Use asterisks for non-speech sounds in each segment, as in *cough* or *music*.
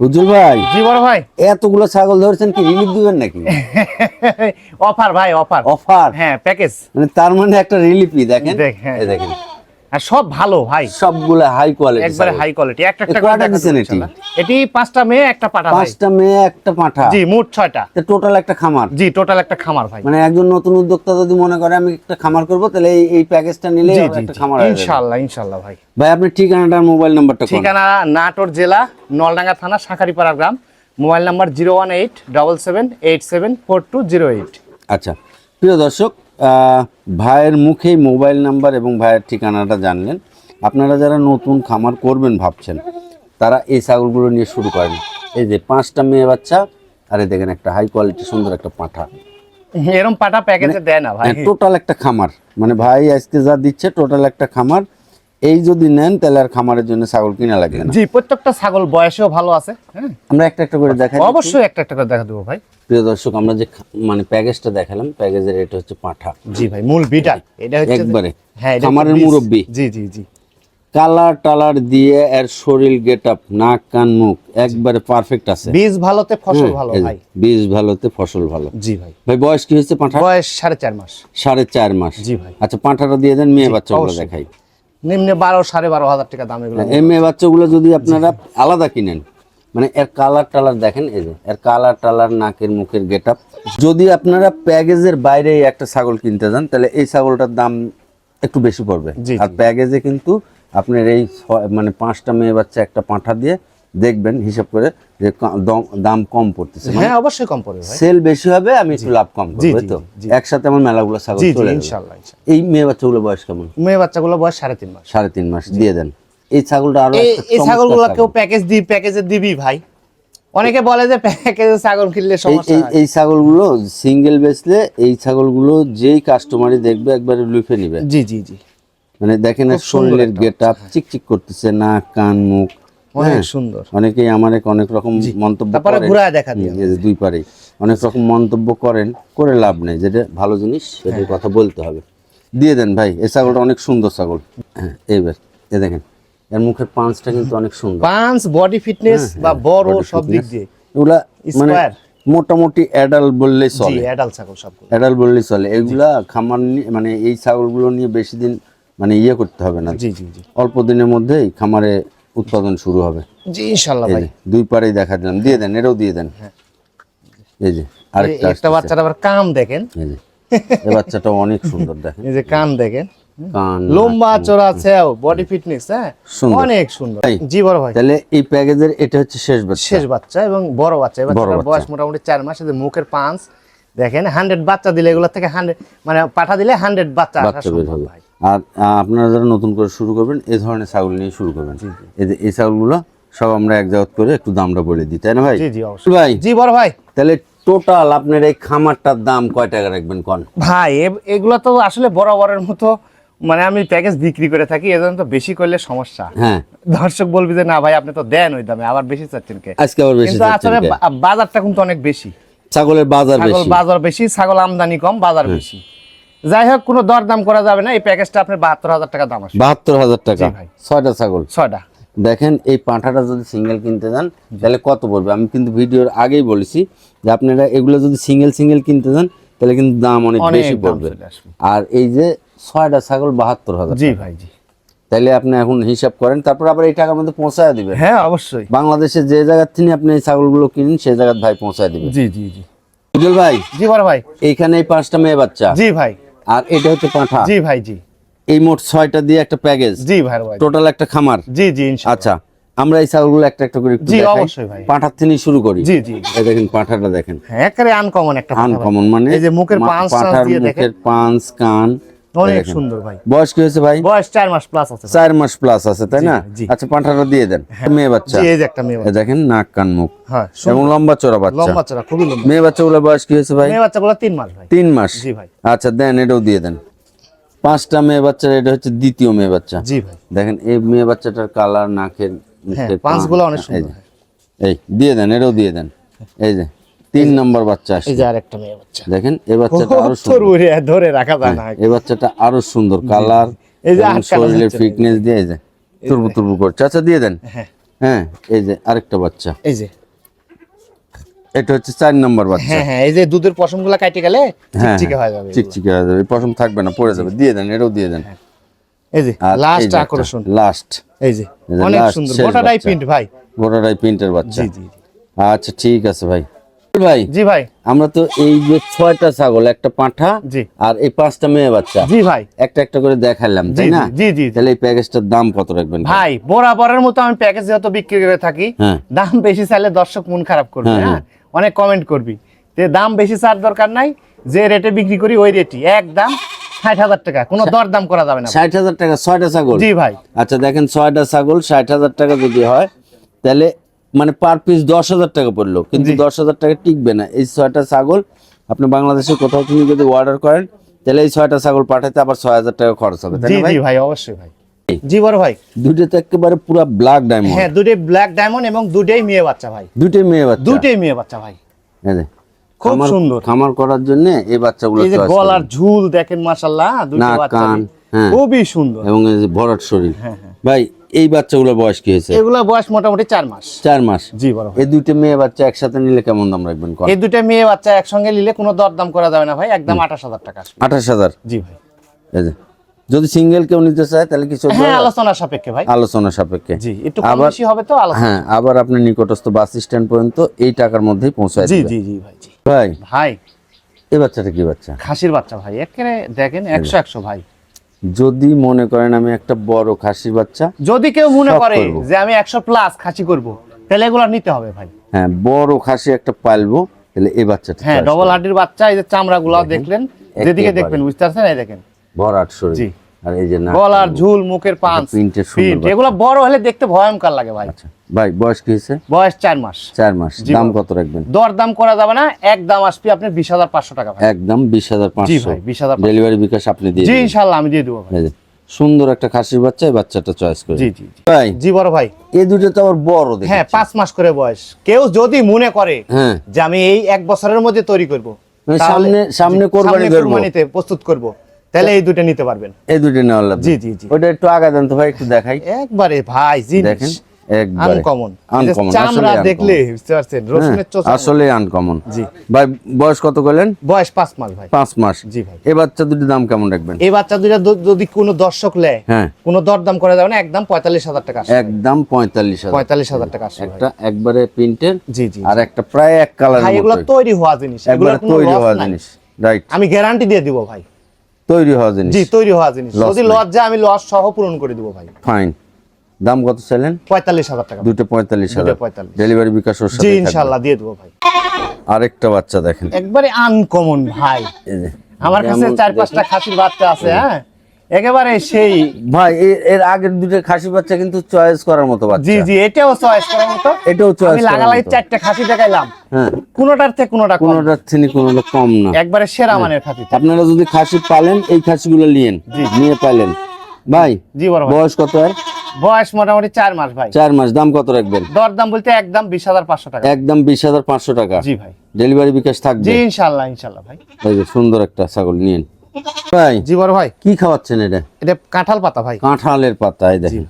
উজ্জ্বল ভাই জি বড় ভাই। এতগুলো ছাগল ধরেছেন কি রিলিফ দিবেন নাকি? *laughs* অফার ভাই অফার অফার হ্যাঁ প্যাকেজ মানে তার মানে একটা রিলিফই দেখেন। দেখ, হ্যাঁ। সব ভালো ভাই। সবগুলো হাই কোয়ালিটি একবারে হাই কোয়ালিটি একটা একটা করে দেখাবো এটি? এটি পাঁচটা মেয়ে একটা পাঠা ভাই। পাঁচটা মেয়ে একটা পাঁঠা? জি মোট ছয়টা। টোটাল একটা খামার? জি টোটাল একটা খামার ভাই। মানে একজন নতুন উদ্যোক্তা যদি মনে করে আমি একটা খামার করব তাহলে এই এই প্যাকেজটা নিলে একটা খামার যাবে। ইনশাআল্লাহ ইনশাআল্লাহ ভাই। ভাই আপনি ঠিকানাটা আর মোবাইল নাম্বারটা ঠিকানা নাটোর জেলা নলডাঙ্গা থানা শাঁখারিপাড়া গ্রাম। Mobile number zero one eight double seven eight seven four two zero eight. আচ্ছা। প্রিয় দর্শক ভাইয়ের মুখেই মোবাইল নাম্বার এবং ভাইয়ের ঠিকানাটা জানলেন। আপনারা যারা নতুন খামার করবেন ভাবছেন তারা এই ছাগলগুলো নিয়ে শুরু করেন। এই যে পাঁচটা মেয়ে বাচ্চা আরে দেখেন একটা হাই কোয়ালিটি সুন্দর একটা পাঁঠা। এরম পাঠা প্যাকেজে দেয় না ভাই। টোটাল একটা খামার। মানে ভাই আজকে যা দিচ্ছে টোটাল একটা খামার। এই যদি নেন তাহলে আর খামারের জন্য ছাগল কিনা লাগবে না। জি প্রত্যেকটা ছাগল বয়সেও ভালো আছে হ্যাঁ? আমরা একটা একটা করে দেখাই অবশ্যই একটা একটা করে দেখা দেবো ভাই। প্রিয় দর্শক আমরা যে মানে প্যাকেজটা দেখালাম প্যাকেজের এটা হচ্ছে পাঁঠা। জি ভাই মূল বিটাল এটা হচ্ছে একবারে। হ্যাঁ খামারের মুরব্বি। জি জি জি। কালার টালার দিয়ে এর শরীর গেট আপ নাক কান মুখ একবারে পারফেক্ট আছে। বীজ ভালোতে ফসল হ্যাঁ, ভালো ভাই। বীজ ভালোতে ফসল ভালো। জি ভাই। ভাই বয়স কি হচ্ছে পাঁঠা বয়স সাড়ে চার মাস। সাড়ে চার মাস। জি ভাই। আচ্ছা পাঁঠাটা দিয়ে দেন মেয়ে বাচ্চাগুলো অবশ্যই। দেখাই। নিম্নে বারো সাড়ে বারো হাজার টাকা দাম এগুলো। এই মেয়ে বাচ্চাগুলো যদি আপনারা আলাদা কিনেন মানে এর কালার টালার দেখেন এই যে এর কালার টালার নাকের মুখের গেট যদি আপনারা প্যাকেজের বাইরে একটা ছাগল কিনতে যান তাহলে এই ছাগলটার দাম একটু বেশি পড়বে। আর প্যাকেজে কিন্তু আপনার এই মানে পাঁচটা মেয়ে বাচ্চা একটা পাঁঠা দিয়ে দেখবেন হিসাব করে যে দাম কম পড়তেছে। হ্যাঁ অবশ্যই কম পড়বে সেল বেশি হবে আমি একটু লাভ কম করব তো? একসাথে আমার মেলাগুলো ছাগল চলে ইনশাল্লাহ। এই মেয়ে বাচ্চাগুলো বয়স কেমন? মেয়ে বাচ্চাগুলো বয়স সাড়ে তিন মাস। সাড়ে তিন মাস দিয়ে দেন। এই ছাগলটা আরও এই একটা এই চমৎকার ছাগলগুলো ছাগল। কেউ প্যাকেজ দি প্যাকেজে দিবি ভাই। অনেকে বলে যে প্যাকেজে ছাগল কিনলে সমস্যা এই ছাগলগুলো সিঙ্গেল বেচলে এই ছাগলগুলো যেই কাস্টমারই দেখবে একবারে লুফে নিবে। জি জি জি। মানে দেখেন শরীরের গেট আপ চিকচিক করতেছে নাক কান মুখ অনেক হ্যাঁ, সুন্দর। অনেকেই আমার অনেক রকম মন্তব্য তারপরে। ঘুরায় দেখা দুই পারেই। অনেক রকম মন্তব্য করেন করে লাভ নেই। যেটা ভালো জিনিস সেটার হ্যাঁ। কথা বলতে হবে। দিয়ে দেন ভাই এই ছাগলটা অনেক সুন্দর ছাগল। হ্যাঁ এইবার এ দেখেন। এর মুখের পাঁচটা কিন্তু অনেক সুন্দর। পাঁচ বডি ফিটনেস বা বড় সব দিক দিয়ে। এগুলা মানে মোটামুটি অ্যাডাল্ট বললেই চলে। অ্যাডাল্ট ছাগল সবগুলো। অ্যাডাল্ট বললেই চলে। এগুলা খামার মানে এই ছাগলগুলো নিয়ে বেশি দিন মানে ইয়ে করতে হবে না। জি জি জি। অল্প দিনের মধ্যেই খামারে উৎপাদন শুরু হবে। জি ইনশাল্লাহ এই ভাই। দুই পারেই দেখা দিলাম। দিয়ে দেন এটাও দিয়ে দেন। এই যে আরেকটা একটা বাচ্চাটা আবার কান দেখেন। এই যে এই বাচ্চাটা অনেক সুন্দর দেখেন। এই যে কান দেখেন। লম্বা চড়া আছে বডি ফিটনেস হ্যাঁ। অনেক সুন্দর। জি বড় ভাই। তাহলে এই প্যাকেজের এটা হচ্ছে শেষ বাচ্চা। শেষ বাচ্চা এবং বড় বাচ্চা। বাচ্চা। বয়স মোটামুটি চার মাস এদের মুখের পাঁচ। দেখেন হান্ড্রেড বাচ্চা দিলে এগুলো থেকে হান্ড্রেড মানে পাঠা দিলে হান্ড্রেড বাচ্চা ভাই। আর আপনারা যারা নতুন করে শুরু করবেন এই ধরনের ছাগল নিয়ে শুরু করবেন। এই এই ছাগলগুলো সব আমরা এক জায়গা করে একটু দামটা বলে দিই তাই না ভাই? জি জি অবশ্যই। ভাই। জি বড় ভাই। তাহলে টোটাল আপনার এই খামারটার দাম কয় টাকা রাখবেন কোন? ভাই এগুলো তো আসলে বরাবরের মতো মানে আমি প্যাকেজ বিক্রি করে থাকি এজন্য তো বেশি করলে সমস্যা। হ্যাঁ। দর্শক বলবি যে না ভাই আপনি তো দেন ওই দামে আবার বেশি চাচ্ছেন কে? আজকে আবার বেশি কিন্তু আসলে বাজারটা কিন্তু অনেক বেশি। ছাগলের বাজার ছাগল বেশি। বাজার বেশি ছাগল আমদানি কম বাজার বেশি। যাই হোক কোনো দরদাম করা যাবে না এই প্যাকেজটা আপনার বাহাত্তর হাজার টাকা দাম আসবে। বাহাত্তর হাজার টাকা। ছয়টা ছাগল। ছয়টা। দেখেন এই পাঁঠাটা যদি সিঙ্গেল কিনতে যান তাহলে কত পড়বে? আমি কিন্তু ভিডিওর আগেই বলেছি যে আপনারা এগুলো যদি সিঙ্গেল সিঙ্গেল কিনতে যান তাহলে কিন্তু দাম অনেক বেশি দাম পড়বে। আর এই যে ছয়টা ছাগল বাহাত্তর হাজার জি ভাই জি। তাহলে আপনি এখন হিসাব করেন তারপর আবার এই টাকার মধ্যে পৌঁছায় দিবেন। হ্যাঁ অবশ্যই। বাংলাদেশে যে জায়গার থেকে আপনি এই ছাগলগুলো কিনেন সেই জায়গার ভাই পৌঁছায় দিবেন। জি জি জি। উজ্জ্বল ভাই জি বড় ভাই। এইখানে এই পাঁচটা মেয়ে বাচ্চা। জি ভাই। আর এটা হচ্ছে পাঁঠা। জি ভাই জি। এই মোট ছয়টা দিয়ে একটা প্যাকেজ। জি ভাই ভাই। টোটাল একটা খামার। জি জি আচ্ছা আমরা এই ছাগলগুলো একটা একটা করে একটু জি, অবশ্যই ভাই। পাঁঠার থেকে শুরু করি। জি জি। এই দেখেন পাঁঠাটা দেখেন। হ্যাঁ একেবারে আনকমন একটা পাঠা আনকমন মানে এই যে মুখের পাঁচ দিয়ে দেখেন। মুখের পাঁচ কান অনেক সুন্দর ভাই। বয়স কি হয়েছে ভাই? বয়স চার মাস প্লাস আছে ভাই। মাস প্লাস আছে তাই না? আচ্ছা পাঁঠাটা দিয়ে দেন। মেয়ে বাচ্চা। এই যে একটা মেয়ে বাচ্চা। দেখেন নাক কান মুখ। হ্যাঁ এবং লম্বা চড়া বাচ্চা। লম্বা চড়া খুবই লম্বা। মেয়ে বাচ্চাগুলোর বয়স কি হয়েছে ভাই? মেয়ে বাচ্চাগুলো তিন মাস ভাই। মাস? জি ভাই। আচ্ছা দেন এটাও দিয়ে দেন। পাঁচটা মেয়ে বাচ্চার এটা হচ্ছে দ্বিতীয় মেয়ে বাচ্চা। জি ভাই। দেখেন এই মেয়ে বাচ্চাটার কালার নাকের হ্যাঁ মুখের পাঁচগুলো অনেক সুন্দর। এই দিয়ে দেন এটাও দিয়ে দেন। এই যে তিন নম্বর বাচ্চা আসছে। আরেকটা মেয়ে বাচ্চা। দেখেন এই বাচ্চাটা আরও সুন্দর। ধরে রাখা যায় না এই বাচ্চাটা আরও সুন্দর কালার এই যে শরীরের ফিটনেস দিয়ে তুরবু তুরবু করছে আচ্ছা দিয়ে দেন। হ্যাঁ। হ্যাঁ এই যে আরেকটা বাচ্চা। এই যে। এটা হচ্ছে চার নম্বর বাচ্চা। হ্যাঁ হ্যাঁ এই যে দুধের পশমগুলা কাটে গেলে হ্যাঁ চিকচিকে হয়ে যাবে চিকচিকে হয়ে যাবে। পশম থাকবে না পড়ে যাবে। দিয়ে দেন এটাও দিয়ে দেন। এই যে লাস্ট আকর্ষণ। লাস্ট এই যে অনেক সুন্দর। গোটাটাই প্রিন্ট ভাই। গোটাটাই প্রিন্টের বাচ্চা। জি জি। আচ্ছা ঠিক আছে ভাই। ভাই? জি ভাই। আমরা তো এই যে ছয়টা ছাগল একটা পাঁঠা আর এই পাঁচটা মেয়ে বাচ্চা। জি ভাই। একটা একটা করে দেখালাম তাই না? জি, জি। তাহলে এই প্যাকেজটার দাম কত রাখবেন ভাই? বরাবরের মতো আমি প্যাকেজ যত বিক্রি করে থাকি হ্যাঁ। দাম বেশি চাইলে দর্শক মন খারাপ করবে হ্যাঁ, হ্যাঁ? অনেক কমেন্ট করবি। তে দাম বেশি চার দরকার নাই যে রেটে বিক্রি করি ওই রেটই একদম ষাট হাজার টাকা কোনো দর দাম করা যাবে না। ষাট হাজার টাকা ছয়টা ছাগল? জি ভাই। আচ্ছা দেখেন ছয়টা ছাগল ষাট হাজার টাকা যদি হয় তাহলে মানে পার পিস দশ হাজার টাকা পড়ল কিন্তু দশ হাজার টাকা টিকবে না। এই ছয়টা ছাগল আপনি বাংলাদেশে কোথাও তুমি যদি অর্ডার করেন তাহলে এই ছয়টা ছাগল পাঠাতে আবার ছয় হাজার টাকা খরচ হবে তাই ভাই? অবশ্যই ভাই। জি বড় ভাই। দুটো তো একেবারে পুরো ব্ল্যাক ডায়মন্ড হ্যাঁ দুটোই ব্ল্যাক ডায়মন্ড এবং দুটোই মেয়ে বাচ্চা ভাই। দুটোই মেয়ে বাচ্চা। দুটোই মেয়ে বাচ্চা ভাই। খুব সুন্দর। খামার করার জন্য এই বাচ্চাগুলো এই যে গলার ঝুল দেখেন দুটো বাচ্চা হ্যাঁ। খুবই সুন্দর। এবং এই যে ভরাট শরীর। হ্যাঁ হ্যাঁ। ভাই এই বাচ্চাগুলোর বয়স কি হয়েছে? এগুলা বয়স মোটামুটি চার মাস। চার মাস? জি বড় ভাই। এই দুইটা মেয়ে বাচ্চা একসাথে নিলে কেমন দাম রাখবেন এই দুটো মেয়ে বাচ্চা একসঙ্গে নিলে কোনো দরদাম করা যাবে না ভাই একদম আঠাশ হাজার টাকা আঠাশ হাজার? জি ভাই। এই যে যদি সিঙ্গেল কেউ নিতে চায় তাহলে কিছু হ্যাঁ আলোচনা সাপেক্ষে ভাই। আলোচনা সাপেক্ষে। জি একটু কম বেশি হবে তো হ্যাঁ আবার আপনি নিকটস্থ বাস স্ট্যান্ড পর্যন্ত এই টাকার মধ্যেই পৌঁছায় জি জি জি ভাই জি। ভাই ভাই। এই বাচ্চাটা কি বাচ্চা? খাসির বাচ্চা ভাই একেবারে দেখেন একশো একশো ভাই। যদি মনে করেন আমি একটা বড় খাসি বাচ্চা যদি কেউ মনে করে যে আমি একশো প্লাস খাসি করব তাহলে এগুলো নিতে হবে ভাই হ্যাঁ বড় খাসি একটা পালবো তাহলে এই বাচ্চাটা হ্যাঁ ডবল। হাড্ডির বাচ্চা এই যে চামড়া গুলা দেখলেন যেদিকে। দেখবেন বুঝতে পারছেন এই দেখেন ভরাট শরীর জি। আর এই যে গলার ঝুল মুখের পাঁচ প্রিন্টের সুন্দর এগুলো বড় হলে দেখতে ভয়ঙ্কর লাগে ভাই। আচ্ছা ভাই বয়স কি হয়েছে? বয়স চার মাস। চার মাস। দাম কত রাখবেন? দর দাম করা যাবে না এক দাম আসবে আপনি বিশ হাজার পাঁচশো টাকা একদম বিশ হাজার পাঁচশো। বিশ হাজার ডেলিভারি বিকাশ আপনি দিয়ে জি ইনশাল্লাহ আমি দিয়ে দেবো ভাই। সুন্দর একটা খাসির বাচ্চা এই বাচ্চাটা চয়েস করে। জি। ভাই জি বড় ভাই। এই দুটো তো আবার বড় দেখে হ্যাঁ পাঁচ মাস করে বয়স। কেউ যদি মনে করে হ্যাঁ। যে আমি এই এক বছরের মধ্যে তৈরি করব মানে সামনে- সামনে কোরবানি। কোরবানিতে প্রস্তুত করব। তাহলে এই দুটো নিতে পারবেন। এই দুটো নেওয়ার লাগবে জি জি জি। ওটা একটু আগা দেন তো ভাই একটু দেখাই। একবারে ভাই দেখেন আনকমন আনকমন চামড়া দেখলে বুঝতে পারছেন রসুনের চোচা আসলে আনকমন জি। ভাই বয়স কত করলেন বয়স মাস ভাই। মাস। জি ভাই। এই বাচ্চা দুটি দাম কেমন রাখবেন? এই বাচ্চা দুইটা দ- যদি কোনো দর্শক নেয় হ্যাঁ। কোনো দরদাম করা যাবে না একদম পঁয়তাল্লিশ হাজার টাকা একদম পঁয়তাল্লিশ হাজার। পঁয়তাল্লিশ হাজার টাকা ভাই। একটা একবারে প্রিন্টের জি জি আর একটা প্রায় এক কালার এগুলো তৈরি হওয়া জিনিস। এগুলো তৈরি হওয়া জিনিস। রাইট আমি গ্যারান্টি দিয়ে দিব ভাই। তৈরি হওয়া জিনিস। জি তৈরি হওয়া জিনিস। যদি লস যায় আমি লস সহ পূরণ করে দিব ভাই। ফাইন দাম কত চাইলেন? পঁয়তাল্লিশ হাজার টাকা। দুটো পঁয়তাল্লিশ হাজার। পঁয়তাল্লিশ। ডেলিভারি বিকাশ জি ইনশাল্লাহ দিয়ে দেবো ভাই। আরেকটা বাচ্চা দেখেন। একবারে আনকমন ভাই। আমার কাছে চার পাঁচটা খাসির বাচ্চা আছে হ্যাঁ? একেবারে সেই ভাই এর আগের দুটো খাসি বাচ্চা কিন্তু চয়েস করার মতো বাচ্চা। জি জি এটাও চয়েস করার মতো। এটাও চয়েস আমি লাগালাই চারটা খাসি দেখাইলাম। হ্যাঁ। কোনোটার থেকে কোনোটা কোনোটার থেকে কোনোটা কম না। একবারে সেরা মানের খাসি আপনারা যদি খাসি পালেন এই খাসিগুলো নিয়েন। নিয়ে পালেন। ভাই জি বড় বয়স কত আর বয়স মোটামুটি চার মাস ভাই। চার মাস। দাম কত রাখবেন? দর দাম বলতে একদম বিশ হাজার পাঁচশো টাকা। একদম বিশ হাজার পাঁচশো টাকা। জি ভাই। ডেলিভারি বিকাশ থাকবে। জি ইনশাল্লাহ ইনশাল্লাহ ভাই। সুন্দর একটা ছাগল নিয়েন। ভাই জি বড় ভাই। কি খাওয়াচ্ছেন এটা? এটা কাঁঠাল পাতা ভাই। কাঁঠালের পাতা এই দেখেন।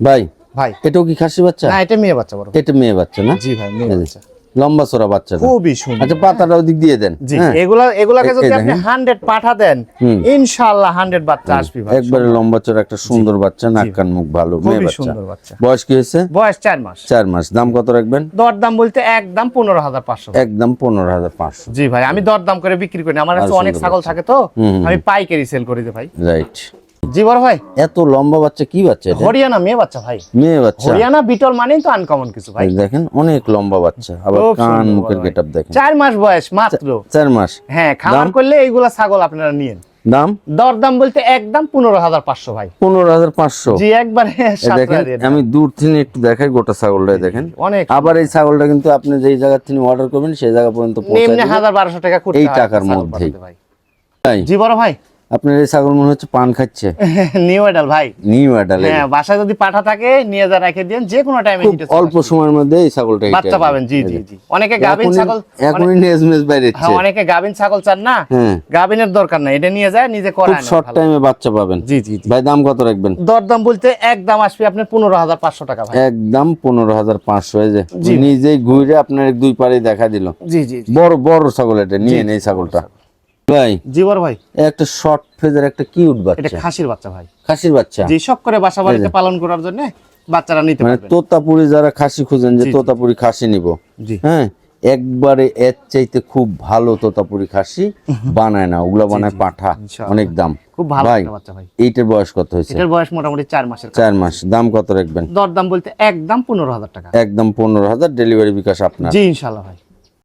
ভাই। ভাই এটাও কি খাসি বাচ্চা? না এটা মেয়ে বাচ্চা বড়। এটা মেয়ে বাচ্চা না? জি ভাই মেয়ে বাচ্চা। লম্বা চড়া বাচ্চা খুবই সুন্দর। আচ্ছা পাতাটা ওদিক দিয়ে দেন। জি হ্যাঁ? এগুলা এগুলাকে যদি আপনি দেখেন। হান্ড্রেড পাঠা দেন। ইনশাআল্লাহ বাচ্চা আসবে একবারে লম্বা চড়া একটা সুন্দর বাচ্চা নাক কান মুখ ভালো মেয়ে বাচ্চা। সুন্দর বাচ্চা। বয়স কি হয়েছে? বয়স চার মাস। চার মাস। দাম কত রাখবেন? দরদাম বলতে একদম পনেরো হাজার পাঁচশো। একদম পনেরো হাজার পাঁচশো। জি ভাই আমি দরদাম করে বিক্রি করি আমার কাছে অনেক ছাগল থাকে তো আমি পাইকারি সেল করি দে ভাই। রাইট জি বড় ভাই। এত লম্বা বাচ্চা কি বাচ্চা এটা? হরিয়ানা মেয়ে বাচ্চা ভাই। মেয়ে বাচ্চা। হরিয়ানা বিটল মানেই তো আনকমন কিছু ভাই। দেখেন অনেক লম্বা বাচ্চা। আবার কান মুখের বড় গেট আপ দেখেন। চার মাস বয়স মাত্র। চার মাস। হ্যাঁ খামার করলে এইগুলা ছাগল আপনারা নিয়েন। দাম? দরদাম বলতে একদম পনেরো হাজার পাঁচশো ভাই। পনেরো হাজার পাঁচশো। জি একবারে দেখেন আমি দূর থেকে একটু দেখাই গোটা ছাগলটা দেখেন। অনেক আবার এই ছাগলটা কিন্তু আপনি যেই জায়গা থেকে অর্ডার করবেন সেই জায়গা পর্যন্ত পৌঁছে নিম্নে দিবে। হাজার বারোশো টাকা এই টাকার মধ্যেই। ভাই। জি বড় ভাই। আপনার এই ছাগল মনে হচ্ছে পান খাচ্ছে। *laughs* নিউ এডাল ভাই। নিউ অ্যাডাল হ্যাঁ বাসায় যদি পাঠা থাকে নিয়ে যা রেখে দিন যে কোনো টাইমে খুব অল্প সময়ের মধ্যে এই ছাগলটা বাচ্চা পাবেন জি জি জি। অনেকে এখনই- ছাগল এখনই নেজ মেজ বাইরেছে হ্যাঁ অনেকে গাভিন ছাগল চান না। হ্যাঁ। গাভিনের দরকার নাই এটা নিয়ে যায় নিজে খুব করায় নেয় শর্ট টাইমে বাচ্চা পাবেন। জি জি ভাই দাম কত রাখবেন? দরদাম বলতে একদম আসবে আপনার পনেরো হাজার পাঁচশো টাকা ভাই। একদম পনেরো হাজার পাঁচশো এই যে। নিজেই ঘুরে আপনার দুই পারে দেখা দিল। জি জি। বড় বড় ছাগল এটা নিয়ে নেই ছাগলটা। ভাই জি বড় ভাই। একটা শর্ট ফেজের একটা কিউট এটা খাসির বাচ্চা ভাই। খাসির বাচ্চা? শখ করে বাসা বাড়িতে পালন করার জন্য বাচ্চারা নিতে মানে তোতাপুরি যারা খাসি খুঁজেন যে। তোতাপুরি খাসি নিব। হ্যাঁ একবারে এর চাইতে খুব ভালো তোতাপুরি খাসি বানায় না ওগুলা বানায় পাঠা অনেক দাম। খুব ভালো ভাই বাচ্চা ভাই। এইটার বয়স কত হয়েছে? এটার বয়স মোটামুটি চার মাসের চার মাস দাম কত রাখবেন? দরদাম বলতে একদম পনেরো হাজার টাকা। একদম পনেরো হাজার ডেলিভারি বিকাশ আপনার। জি ইনশাল্লাহ ভাই।